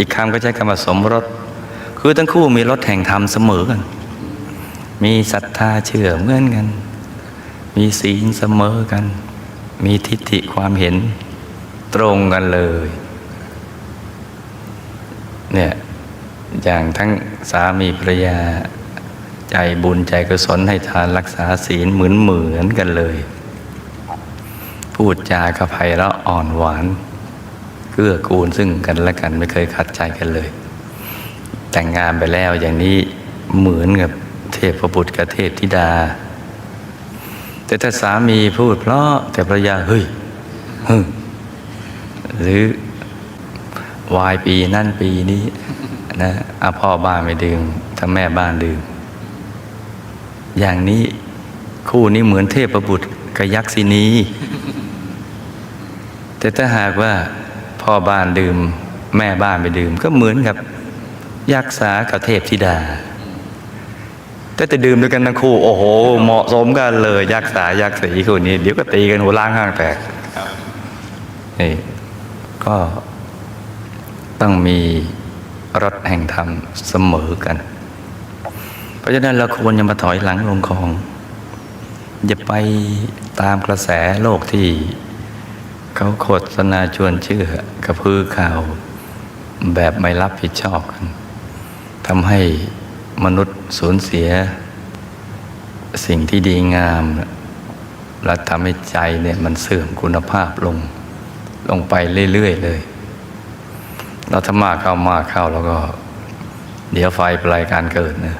อีกคำก็ใช้คำว่าสมรส คือทั้งคู่มีรสแห่งธรรมเสมอกัน มีศรัทธาเชื่อเหมือนกัน มีศีลเสมอกัน มีทิฏฐิความเห็นตรงกันเลย เนี่ยอย่างทั้งสามีภรรยาใจบุญใจกุศลให้ทานรักษาศีลเหมือนเหมือนกันเลย พูดจากับไพเราะอ่อนหวาน เกื้อกูลซึ่งกันและกันไม่เคยขัดใจกันเลย แต่งงานไปแล้วอย่างนี้เหมือนกับเทพบุตรกับเทพธิดา แต่ถ้าสามีพูดเพราะแต่ภรรยาเฮ้ยฮึหรือวายปีนั่นปีนี้นะอาพ่อบ้านไม่ดื่มถ้าแม่บ้านดื่ม อย่างนี้คู่นี้เหมือนเทพบุตรกับยักษินี แต่ถ้าหากว่า พ่อบ้านดื่ม แม่บ้านไปดื่ม ก็เหมือนกับยักษ์สากับเทพธิดา แต่จะดื่มด้วยกันทั้งคู่ โอ้โห เหมาะสมกันเลยยักษ์สายักษีคู่นี้ เดี๋ยวก็ตีกันหัวล้างข้างแตกนี่ก็ต้องมีรถแห่งธรรมเสมอกัน เพราะฉะนั้นเราควรจะมาถอยหลังลงคลองอย่าไปตามกระแสโลกที่ เขาโฆษณาชวนเชื่อกระพือข่าว แบบไม่รับผิดชอบกันทำให้มนุษย์สูญเสีย สิ่งที่ดีงามและทำให้ใจเนี่ยมันเสื่อมคุณภาพลง ลงไปเรื่อยๆเลย เราถ้ามากเข้ามากเข้าแล้วก็ เดี๋ยวไฟปลายการเกิดเนะ